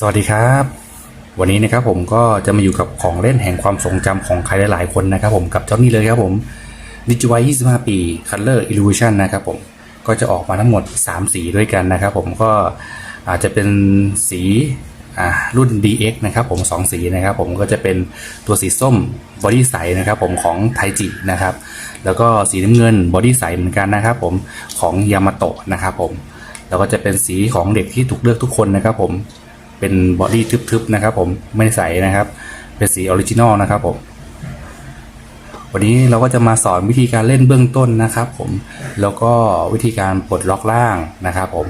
สวัสดีครับ วันนี้นะครับผมก็จะมาอยู่กับของเล่นแห่งความทรงจำของใครหลาย ๆ คนนะครับผมกับเจ้านี่เลยครับผม d i g i y 25 ปี Color Illusion นะครับผมก็จะออกมาทั้งหมด 3 สีด้วยกันนะครับผมก็อาจจะเป็นสีรุ่น DX นะครับผม2สีนะครับผมก็จะเป็นตัวสีส้มบอดี้ใสนะครับผมของไทจินะครับแล้วก็สีน้ำเงินบอดี้ใสเหมือนกันนะครับผมของยามาโตะนะครับผมแล้วก็จะเป็นสีของเด็กที่ถูกเลือกทุกคนนะครับผม เป็นบอดี้ทึบๆนะครับผมไม่ใสนะครับ เป็นสีออริจินอลนะครับผมวันนี้เราก็จะมาสอนวิธีการเล่นเบื้องต้นนะครับผมแล้วก็วิธีการปลดล็อกล่างนะครับผม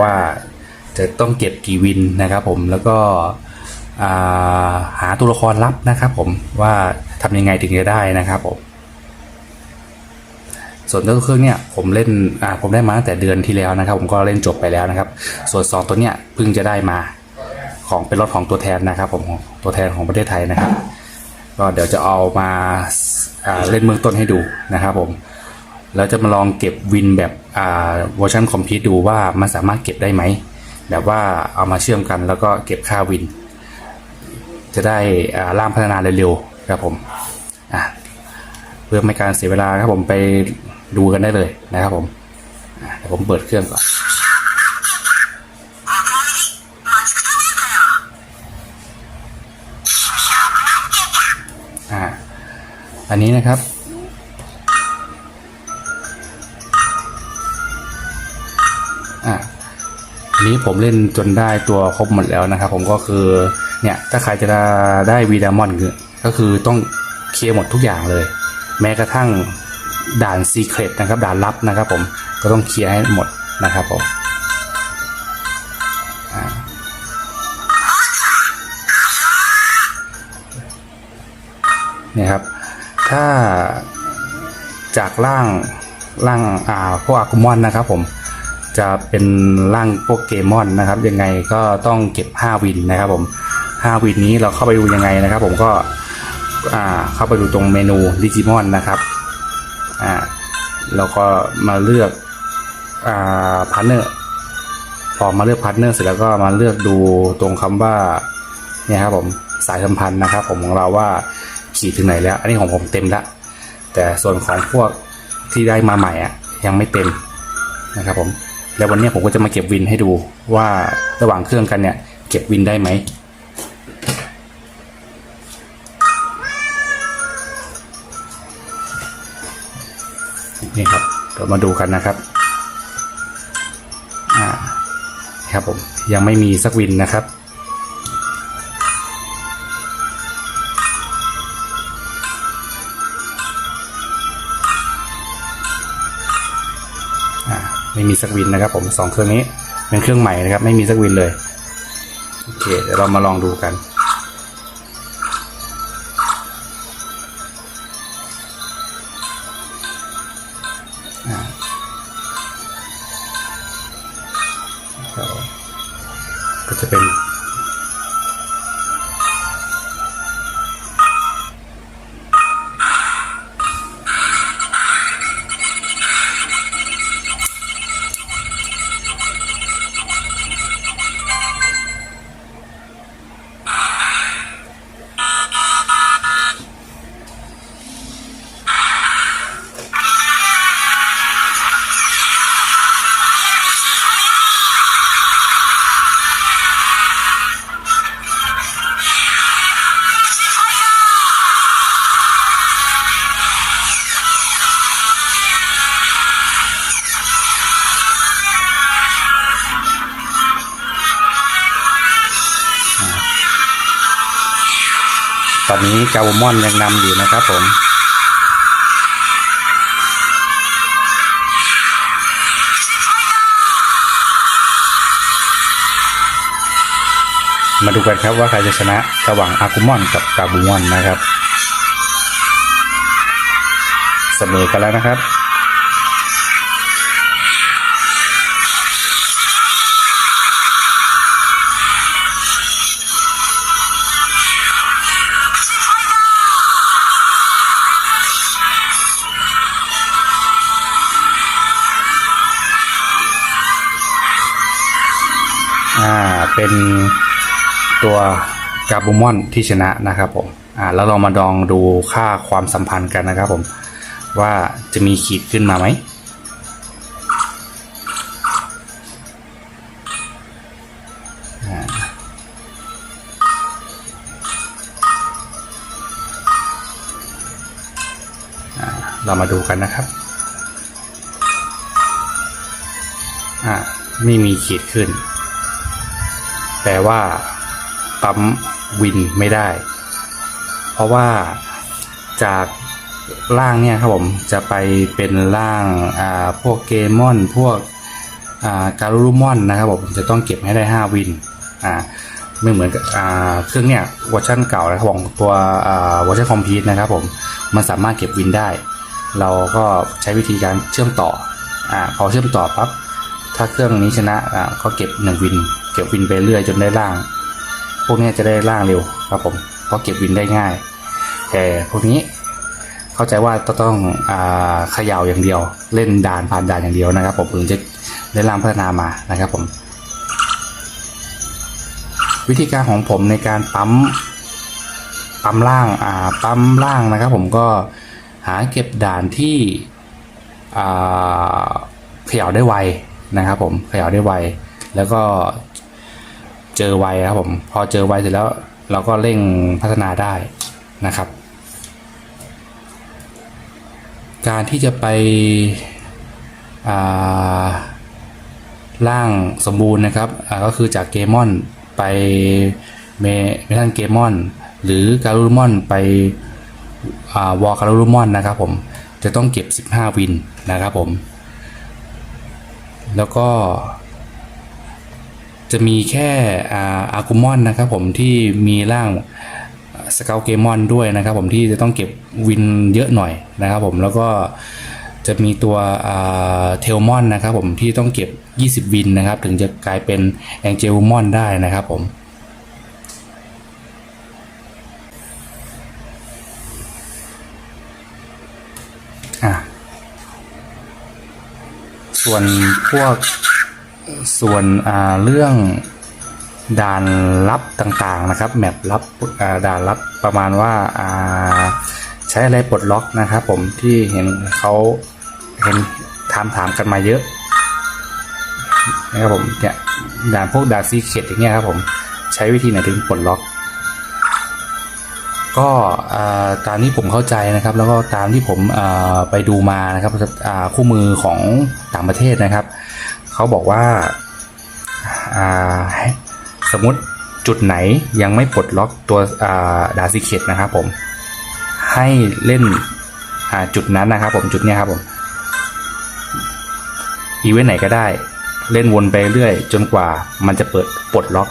ว่าจะต้องเก็บกี่วินนะครับผมแล้วก็าหาตัวละครลับนะครับผมว่าทำยังไงถึงจะได้นะครับผม ส่วนตัวเครื่องเนี่ยผมเล่นอ่าผมได้มาตั้งแต่เดือนที่แล้วนะครับ ผมก็เล่นจบไปแล้วนะครับ ส่วนสองตัวเนี่ยเพิ่งจะได้มาของเป็นรถของตัวแทนนะครับ ผมตัวแทนของประเทศไทยนะครับ ก็เดี๋ยวจะเอามาอ่าเล่นเบื้องต้นให้ดูนะครับ ผมแล้วจะมาลองเก็บวินแบบอ่าเวอร์ชันคอมพิวต์ดูว่ามันสามารถเก็บได้ไหมแบบว่าเอามาเชื่อมกันแล้วก็เก็บค่าวิน จะได้อ่าล่ามพัฒนาเร็วๆครับผมอะเพื่อไม่การเสียเวลาครับผมไป ดูกันได้เลยนะครับผมอะเดี๋ยวผมเปิดเครื่องก่อนอ่าอันนี้นะครับ อ่าอันนี้ผมเล่นจนได้ตัวครบหมดแล้วนะครับ ผมก็คือ เนี่ย ถ้าใครจะได้วีดามอนก็คือต้องเคลียร์หมดทุกอย่างเลย แม้กระทั่ง ด่านซีเครตนะครับด่านลับนะครับผมก็ต้องเคลียร์ให้หมดนะครับผมเนี่ยครับ ถ้าจากร่างร่างอ่าพวกอากุมอนนะครับผมจะเป็นร่างโปเกมอนนะครับ ยังไงก็ต้องเก็บ 5 วินนะครับผม 5 วินนี้เราเข้าไปดูยังไงนะครับ ผมก็อ่าเข้าไปดูตรงเมนูดิจิมอนนะครับ อ่าเราก็มาเลือกอ่าพาร์เนอร์พอมาเลือกพาร์เนอร์เสร็จแล้วก็มาเลือกดูตรงคำว่าเนี่ยครับผมสายสัมพันธ์นะครับ ผมของเราว่าขี่ถึงไหนแล้ว อันนี้ของผมเต็มล้วแต่ส่วนของพวกที่ได้มาใหม่อะยังไม่เต็มนะครับผมแล้ววันนี้ผมก็จะมาเก็บวินให้ดูว่าระหว่างเครื่องกันเนี่ย เก็บวินได้ไหม นี่ครับเรามาดูกันนะครับอ่าครับผมยังไม่มีสักวินนะครับไม่มีสักวินนะครับผมสองเครื่องนี้เป็นเครื่องใหม่นะครับ ไม่มีสักวินเลยโอเคเดี๋ยวเรามาลองดูกัน ก็ ตอนนี้กาวมอนยังนำอยู่นะครับผมมาดูกันครับว่าใครจะชนะระหว่างอากุมอนกับกาบูมอนนะครับ เสมอกันแล้วนะครับ เป็นตัวกาบูมอนที่ชนะนะครับผมอ่าแล้วเรามาดองดูค่าความสัมพันธ์กันนะครับผมว่าจะมีขีดขึ้นมาไหมอ่าเรามาดูกันนะครับ อ่า ไม่มีขีดขึ้น แปลว่าปั๊มวินไม่ได้ เพราะว่าจากล่างเนี่ยครับผมจะไปเป็นล่างอ่าพวกเกมอน พวกอ่าการูรุมอนนะครับผมจะต้องเก็บให้ได้ 5 วินอ่าไม่เหมือนกับอ่าเครื่องเนี่ยเวอร์ชันเก่านะครับของตัวอ่าเวอร์ชันคอมพิวต์นะครับผมมันสามารถเก็บวินได้ เราก็ใช้วิธีการเชื่อมต่ออ่าพอเชื่อมต่อปั๊บถ้าเครื่องนี้ชนะอ่าก็เก็บหนึ่งวิน เก็บวินไปเรื่อยจนได้ล่าง พวกนี้จะได้ล่างเร็วครับผมเพราะเก็บวินได้ง่าย แต่พวกนี้เข้าใจว่าต้องตองอาเขย่าอย่างเดียว เล่นด่านผ่านด่านอย่างเดียวนะครับ ผมถึงจะได้ล่างพัฒนามานะครับผม วิธีการของผมในการปั๊มปั๊มล่างอ่าปั๊มล่างนะครับ ผมก็หาเก็บด่านที่อ่าเขย่าได้ไวนะครับผมเขย่าได้ไวแล้วก็ เจอไวครับผม พอเจอไวเสร็จแล้ว เราก็เร่งพัฒนาได้นะครับ การที่จะไปอ่าร่างสมบูรณ์นะครับก็คือจากเกมอนไปเมทันเกมอน หรือการูรุมอนไปวอลการูรุมอนนะครับผมจะต้องเก็บ 15 วินนะครับผม แล้วก็ จะมีแค่อาอากุมอนนะครับผมที่มีร่างสเกลเกมอนด้วยนะครับผมที่จะต้องเก็บวินเยอะหน่อยนะครับผมแล้วก็จะมีตัวเทลมอนนะครับผมที่ต้องเก็บ 20 วินนะครับ ถึงจะกลายเป็นแองเจลมอนได้นะครับผมส่วนพวก ส่วนเรื่องด่านลับต่างๆนะครับแมปลับด่านลับประมาณว่าใช้อะไรปลดล็อกนะครับผมที่เห็นเขาเห็นถามถามกันมาเยอะนะครับผมเนี่ยด่านพวกด่านซีเคดอย่างเงี้ยครับผมใช้วิธีไหนถึงปลดล็อก ก็ตามที่ผมเข้าใจนะครับ แล้วก็ตามที่ผมไปดูมานะครับคู่มือของต่างประเทศนะครับ เขาบอกว่าาสมมติจุดไหนยังไม่ปลดล็อกตัวาดาซิเคตนะครับผมให้เล่นจุดนั้นนะครับผมจุดนี้ครับผมอีเวนต์ไหนก็ได้ เล่นวนไปเรื่อย จนกว่ามันจะเปิดปลดล็อก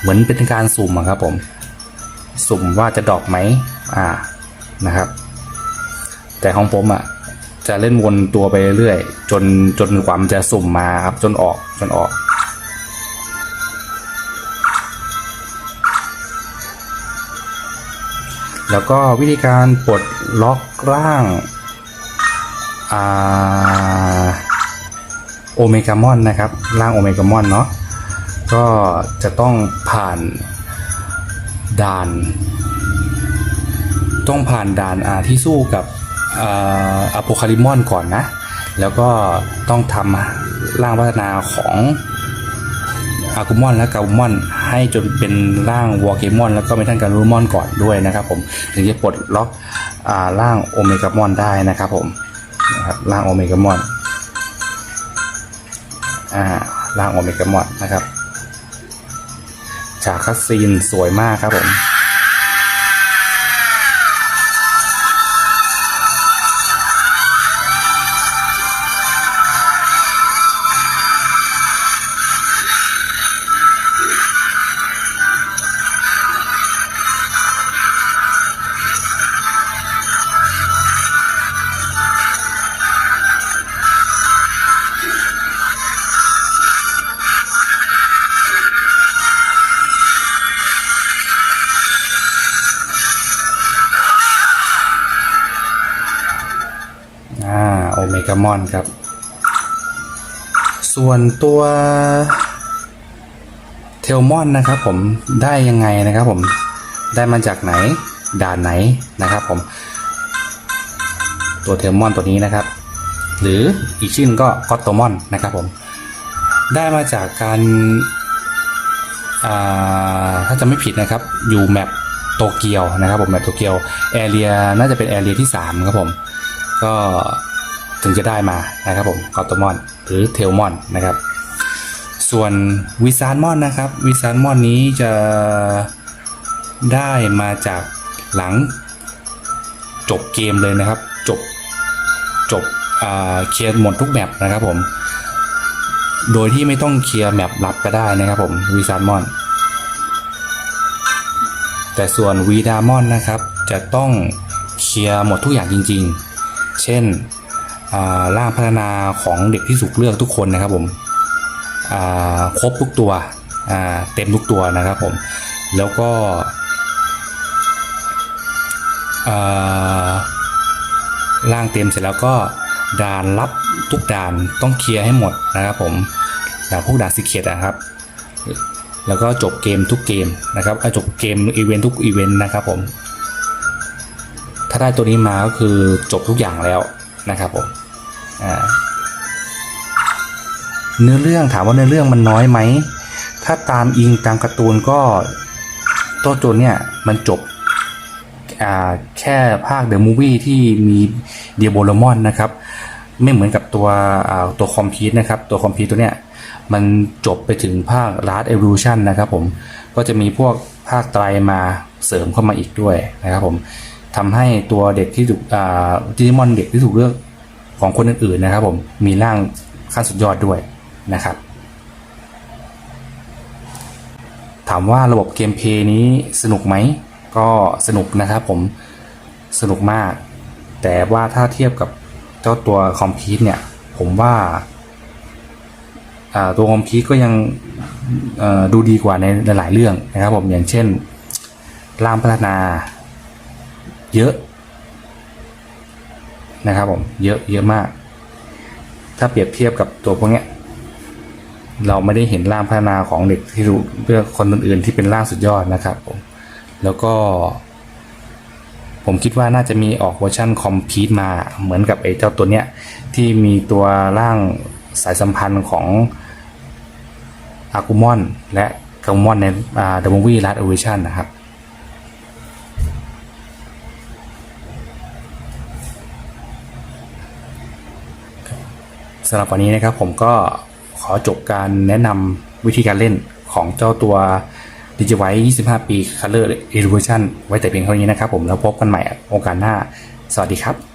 เหมือนเป็นการสุ่มครับผม สุ่มว่าจะดอกไหมอ่านะครับ แต่ของผมอะ จะเล่นวนตัวไปเรื่อยๆจนจนกว่ามันจะสุ่มมาครับ จนออกจนออก แล้วก็วิธีการปลดล็อกร่างอาโอเมกามอนนะครับ ร่างโอเมกามอนเนาะก็จะต้องผ่านด่าน ต้องผ่านด่านอาที่สู้กับ อะโพคาลิมอนก่อนนะ แล้วก็ต้องทำร่างพัฒนาของอากุมอนและกาบุมอนให้จนเป็นร่างวอร์เกมอน แล้วก็เมทัลการูมอนก่อนด้วยนะครับผมถึงจะปลดล็อกร่างโอเมกามอนได้นะครับผมนะครับร่างโอเมกามอนอ่าร่างโอเมกามอนนะครับฉากคัสซีนสวยมากครับผม โอเมกามอนครับ ส่วนตัวเทลมอนนะครับผมได้ยังไงนะครับผมได้มาจากไหนด่านไหนนะครับผม ตัวเทลมอนตัวนี้นะครับ หรืออีกชื่อก็กอตโตมอนนะครับผม ได้มาจากการาถ้าจะไม่ผิดนะครับ อยู่แมปโตเกียวนะครับผมแมปโตเกียวแอเรียน่าจะเป็นแอเรียที่ 3 ครับผม ก็ ถึงจะได้มานะครับผมกอตมอนหรือเทลมอนนะครับ ส่วนวิซานมอนนะครับวิซานมอนนี้จะได้มาจากหลังจบเกมเลยนะครับ จบจบเคลียร์หมดทุกแมปนะครับผม โดยที่ไม่ต้องเคลียร์แมปลับก็ได้นะครับผมวิซานมอน แต่ส่วนวีดามอนนะครับ จะต้องเคลียร์หมดทุกอย่างจริง ๆ เช่น ร่างพัฒนาของเด็กที่ถูกเลือกทุกคนนะครับผมครบทุกตัวเต็มทุกตัวนะครับผมแล้วก็อ่างเต็มเสร็จแล้วก็ด่านรับทุกด่านต้องเคลียร์ให้หมดนะครับผมด่านพวกด่านสิเคตนะครับ แล้วก็จบเกมทุกเกมนะครับจบเกมอีเวนต์ทุกอีเวนต์นะครับผมถ้าได้ตัวนี้มาก็คือจบทุกอย่างแล้ว นะครับผมเนื้อเรื่องถามว่าเนื้อเรื่องมันน้อยไหม ถ้าตามอิงตามการ์ตูนก็ตัวโจนเนี่ยมันจบแค่ภาคเดอะมูวี่ที่มีเดียโบลมอนนะครับ ไม่เหมือนกับตัวตัวคอมพิวนะครับ ตัวคอมพิวตัวเนี้ยมันจบไปถึงภาค Last Evolution นะครับผม ก็จะมีพวกภาคไตรมาเสริมเข้ามาอีกด้วยนะครับผม ทำให้ตัวเด็กที่ถูกอ่าดิจิมอนเด็กที่ถูกเลือกของคนอื่นๆนะครับ ผมมีร่างขั้นสุดยอดด้วยนะครับ ถามว่าระบบเกมเพย์นี้สนุกไหม ก็สนุกนะครับผมสนุกมาก แต่ว่าถ้าเทียบกับเจ้าตัวคอมพิวเนี่ย ผมว่าตัวคอมพิวก็ยังดูดีกว่าในหลายๆเรื่องนะครับผมอย่างเช่นร่างพัฒนา เยอะนะครับผมเยอะเยอะมาก ถ้าเปรียบเทียบกับตัวพวกเนี้ยเราไม่ได้เห็นร่างพัฒนาของเด็กที่รู้เพื่อคนอื่นๆที่เป็นร่างสุดยอดนะครับผมแล้วก็ ผมคิดว่าน่าจะมีออกเวอร์ชันคอมพิวมาเหมือนกับไอ้เจ้าตัวเนี้ยที่มีตัวร่างสายสัมพันธ์ของอากุมอนและกากุมอนในเดอะมูวี่ลัดเวอร์ชันนะครับ สำหรับวันนี้นะครับผมก็ขอจบการแนะนำวิธีการเล่นของเจ้าตัว d i g i v i 25 ปี Color Illusion ไว้แต่เพียงเท่านี้นะครับผมแล้วพบกันใหม่โอกาสหน้า สวัสดีครับ